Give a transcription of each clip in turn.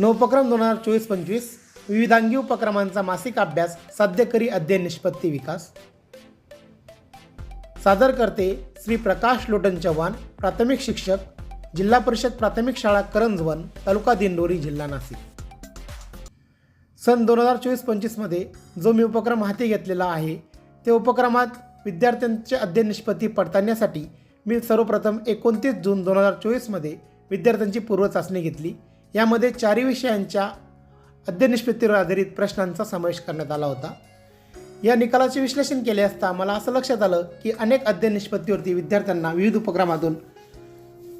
नवोपक्रम दोन हजार चोवीस पंचवीस. विविधांगी उपक्रमांचा मासिक अभ्यास साध्यकरी अध्ययन निष्पत्ती विकास. सादर करते श्री प्रकाश लोटन चव्हाण प्राथमिक शिक्षक जिल्हा परिषद प्राथमिक शाळा करंजवन तालुका दिंडोरी जिल्हा नाशिक. सन दोन हजार चोवीस पंचवीसमध्ये जो मी उपक्रम हाती घेतलेला आहे त्या उपक्रमात विद्यार्थ्यांचे अध्ययन निष्पत्ती पडताळण्यासाठी मी सर्वप्रथम एकोणतीस जून दोन हजार चोवीसमध्ये विद्यार्थ्यांची पूर्वचाचणी घेतली. यामध्ये चारही विषयांच्या अध्ययनिष्पत्तीवर आधारित प्रश्नांचा समावेश करण्यात आला होता. या निकालाचे विश्लेषण केले असता मला असं लक्षात आलं की अनेक अध्ययन निष्पत्तीवरती विद्यार्थ्यांना विविध उपक्रमातून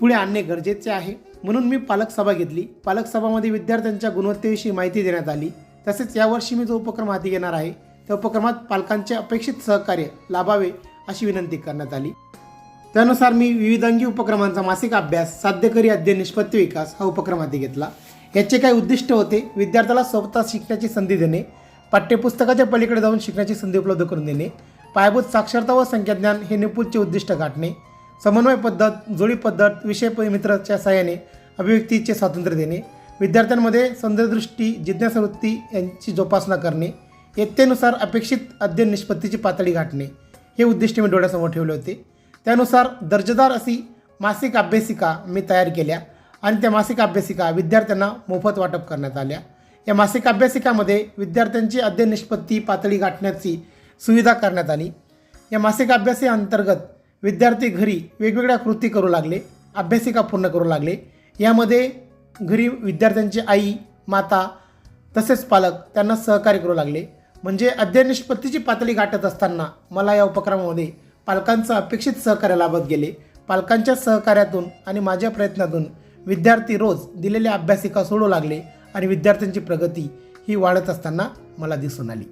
पुढे आणणे गरजेचे आहे. म्हणून मी पालक सभा घेतली. पालक सभामध्ये विद्यार्थ्यांच्या गुणवत्तेविषयी माहिती देण्यात आली. तसेच यावर्षी मी जो उपक्रम हाती घेणार आहे त्या उपक्रमात पालकांचे अपेक्षित सहकार्य लाभावे अशी विनंती करण्यात आली. त्यानुसार मी विविधांगी उपक्रमांचा मासिक अभ्यास साध्यकरी अध्ययन निष्पत्ती विकास हा उपक्रम हाती घेतला. याचे काही उद्दिष्ट होते. विद्यार्थ्याला स्वतः शिकण्याची संधी देणे पाठ्यपुस्तकाच्या पलीकडे जाऊन शिकण्याची संधी उपलब्ध करून देणे पायाभूत साक्षरता व संख्याज्ञान हे निपुणचे उद्दिष्ट गाठणे समन्वय पद्धत जोडी पद्धत विषय मित्राच्या सहाय्याने अभिव्यक्तीचे स्वातंत्र्य देणे विद्यार्थ्यांमध्ये संदर्दृष्टी जिज्ञासवृत्ती यांची जोपासना करणे येत्तेनुसार अपेक्षित अध्ययन निष्पत्तीची पातळी गाठणे हे उद्दिष्ट मी डोळ्यासमोर ठेवले होते. त्यानुसार दर्जेदार अशी मासिक अभ्यासिका मी तयार केल्या आणि त्या मासिक अभ्यासिका विद्यार्थ्यांना मोफत वाटप करण्यात आल्या. या मासिक अभ्यासिकामध्ये विद्यार्थ्यांची अध्ययन निष्पत्ती पातळी गाठण्याची सुविधा करण्यात आली. या मासिक अभ्यासाअंतर्गत विद्यार्थी घरी वेगवेगळ्या कृती करू लागले अभ्यासिका पूर्ण करू लागले. यामध्ये घरी विद्यार्थ्यांची आई माता तसेच पालक त्यांना सहकार्य करू लागले. म्हणजे अध्ययन निष्पत्तीची पातळी गाठत असताना मला या उपक्रमामध्ये पालकांचं अपेक्षित सहकार्य लाभत गेले. पालकांच्या सहकार्यातून आणि माझ्या प्रयत्नातून विद्यार्थी रोज दिलेल्या अभ्यासिका सोडू लागले आणि विद्यार्थ्यांची प्रगती ही वाढत असताना मला दिसून आली.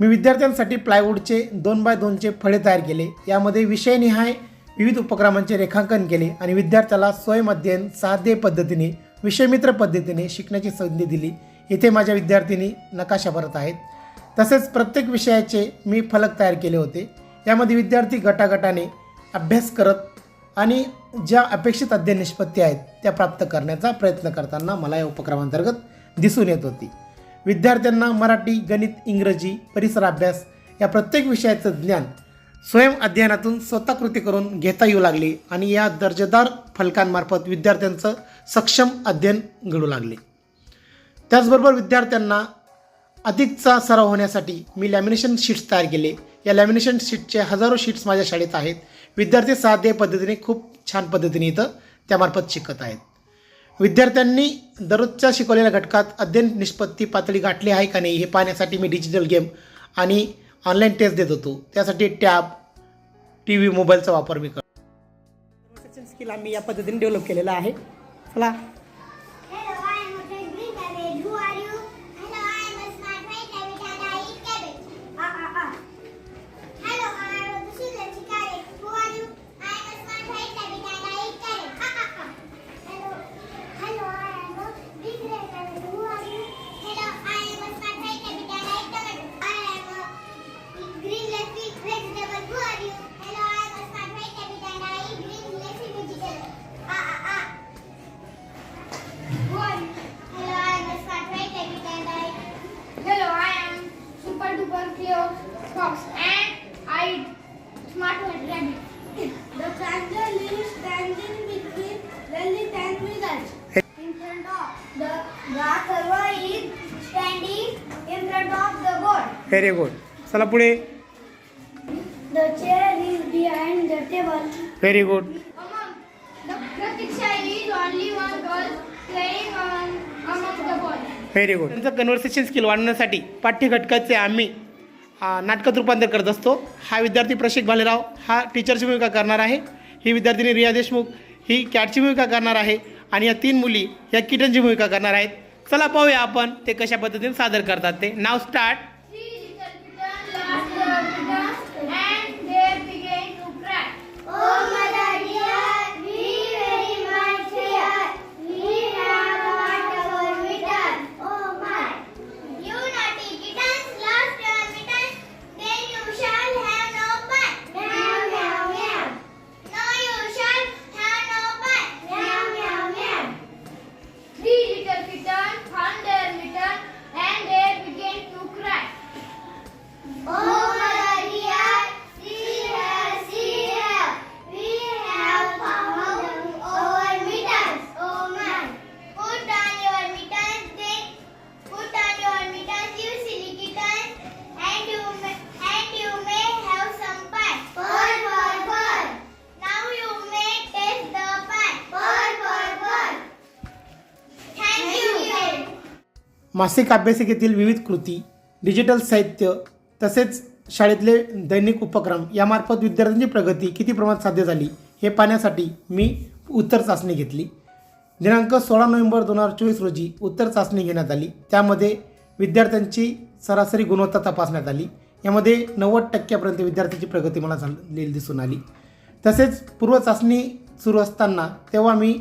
मी विद्यार्थ्यांसाठी प्लायवूडचे दोन बाय दोनचे फळे तयार केले. यामध्ये विषयनिहाय विविध उपक्रमांचे रेखांकन केले आणि विद्यार्थ्याला स्वयं अध्ययन साध्य पद्धतीने विषयमित्र पद्धतीने शिकण्याची संधी दिली. इथे माझ्या विद्यार्थिनी नकाशा भरत आहेत. तसेच प्रत्येक विषयाचे मी फलक तयार केले होते. यामध्ये विद्यार्थी गटागटाने अभ्यास करत आणि ज्या अपेक्षित अध्ययन निष्पत्ती आहेत त्या प्राप्त करण्याचा प्रयत्न करताना मला या उपक्रमांतर्गत दिसून येत होती. विद्यार्थ्यांना मराठी गणित इंग्रजी परिसर अभ्यास या प्रत्येक विषयाचं ज्ञान स्वयं अध्ययनातून स्वतः कृती करून घेता येऊ लागले आणि या दर्जेदार फलकांमार्फत विद्यार्थ्यांचं सक्षम अध्ययन घडू लागले. त्याचबरोबर विद्यार्थ्यांना अधिकचा सराव होण्यासाठी मी लॅमिनेशन शीट्स तयार केले. या लॅमिनेशन शीटचे हजारो शीट्स माझ्या शाळेत आहेत. विद्यार्थी साध्य पद्धतीने खूप छान पद्धतीने इथं त्यामार्फत शिकत आहेत. विद्यार्थ्यांनी दररोजच्या शिकवलेल्या घटकात अध्ययन निष्पत्ती पातळी गाठली आहे का नाही हे पाहण्यासाठी मी डिजिटल गेम आणि ऑनलाईन टेस्ट देत होतो. त्यासाठी टॅब टी व्ही मोबाईलचा वापर मी करतो. स्किल आम्ही या पद्धतीने डेव्हलप केलेला आहे. चला clear fox and I smart white rabbit. The triangle is standing between lilies and wizards. In front of the server is standing in front of the board. Very good चला पुढे The chair is behind the table. Very good Among the Pratiksha is only one girl playing on among the boys. Very good त्यांचं conversation skill वाढवण्यासाठी पाठ्यघटकाचे आम्ही नाटकात रूपांतर करत असतो. हा विद्यार्थी प्रशिक भालेराव हा टीचरची भूमिका करणार आहे. ही विद्यार्थिनी रिया देशमुख ही कॅटची भूमिका करणार आहे आणि या तीन मुली या किटनची भूमिका करणार आहेत. चला पाहूया आपण ते कशा पद्धतीने सादर करतात ते. नाव स्टार्ट मासिक अभ्यासिकेतील विविध कृती डिजिटल साहित्य तसेच शाळेतले दैनिक उपक्रम यामार्फत विद्यार्थ्यांची प्रगती किती प्रमाणात साध्य झाली हे पाहण्यासाठी मी उत्तर चाचणी घेतली. दिनांक सोळा नोव्हेंबर दोन हजार चोवीस रोजी उत्तर चाचणी घेण्यात आली. त्यामध्ये विद्यार्थ्यांची सरासरी गुणवत्ता तपासण्यात आली. यामध्ये नव्वद टक्क्यापर्यंत विद्यार्थ्यांची प्रगती मला झालेली दिसून आली. तसेच पूर्व चाचणी सुरू असताना तेव्हा मी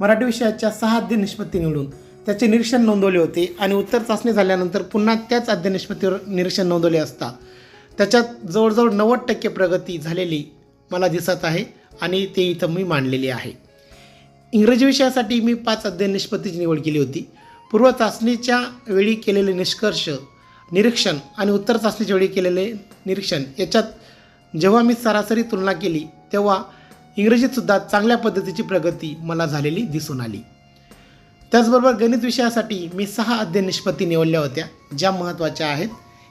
मराठी विषयाच्या सहा दिन निष्पत्ती निवडून त्याचे निरीक्षण नोंदवले होते आणि उत्तर चाचणी झाल्यानंतर पुन्हा त्याच अध्ययन निष्पत्तीवर निरीक्षण नोंदवले असता. त्याच्यात जवळजवळ नव्वद टक्के प्रगती झालेली मला दिसत आहे आणि ते इथं मी मांडलेली आहे. इंग्रजी विषयासाठी मी पाच अध्ययन निष्पत्तीची निवड केली होती. पूर्व चाचणीच्या वेळी केलेले निष्कर्ष निरीक्षण आणि उत्तर चाचणीच्या वेळी केलेले निरीक्षण याच्यात जेव्हा मी सरासरी तुलना केली तेव्हा इंग्रजीतसुद्धा चांगल्या पद्धतीची प्रगती मला झालेली दिसून आली. त्याचबरोबर गणित विषयासाठी मी सहा अध्ययन निष्पत्ती निवडल्या होत्या ज्या महत्त्वाच्या आहेत.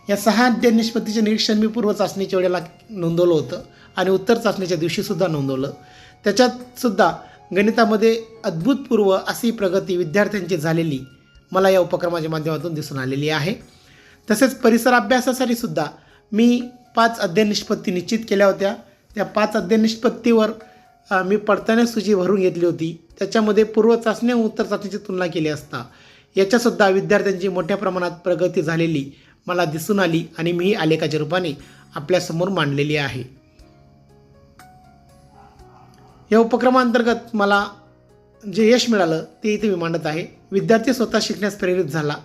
या सहा अध्ययन निष्पत्तीचे निरीक्षण मी पूर्व चाचणीच्या वेळेला नोंदवलं होतं आणि उत्तर चाचणीच्या दिवशीसुद्धा नोंदवलं. त्याच्यात सुद्धा गणितामध्ये अद्भुतपूर्व अशी प्रगती विद्यार्थ्यांची झालेली मला या उपक्रमाच्या माध्यमातून दिसून आलेली आहे. तसेच परिसर अभ्यासासाठी सुद्धा मी पाच अध्ययन निष्पत्ती निश्चित केल्या होत्या. त्या पाच अध्ययन निष्पत्तीवर मी पडताळणी सूची भरून घेतली होती. त्याच्यामध्ये पूर्व चाचणी व उत्तर चाचणीची तुलना केली असता. याच्यासुद्धा विद्यार्थ्यांची मोठ्या प्रमाणात प्रगती झालेली मला दिसून आली आणि मीही आलेखाच्या रूपाने आपल्यासमोर मांडलेली आहे. या उपक्रमांतर्गत मला जे यश मिळालं ते इथे मी मांडत आहे. विद्यार्थी स्वतः शिकण्यास प्रेरित झाला.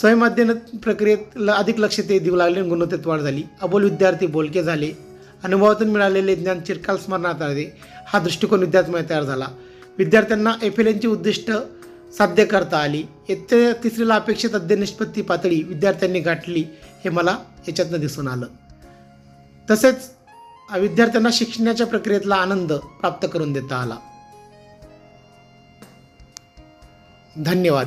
स्वयंअध्ययन प्रक्रियेत ल अधिक लक्ष ते देऊ लागले आणि गुणवत्तेत वाढ झाली. अबोल विद्यार्थी बोलके झाले. अनुभवातून मिळालेले ज्ञान चिरकाल स्मरणात आले. हा दृष्टिकोन विद्यार्थ्यामध्ये तयार झाला. विद्यार्थ्यांना एफ एल एनची उद्दिष्ट साध्य करता आली. येत्या तिसरीला अपेक्षित अध्ययन निष्पत्ती पातळी विद्यार्थ्यांनी गाठली हे मला याच्यातनं दिसून आलं. तसेच विद्यार्थ्यांना शिक्षणाच्या प्रक्रियेतला आनंद प्राप्त करून देता आला. धन्यवाद.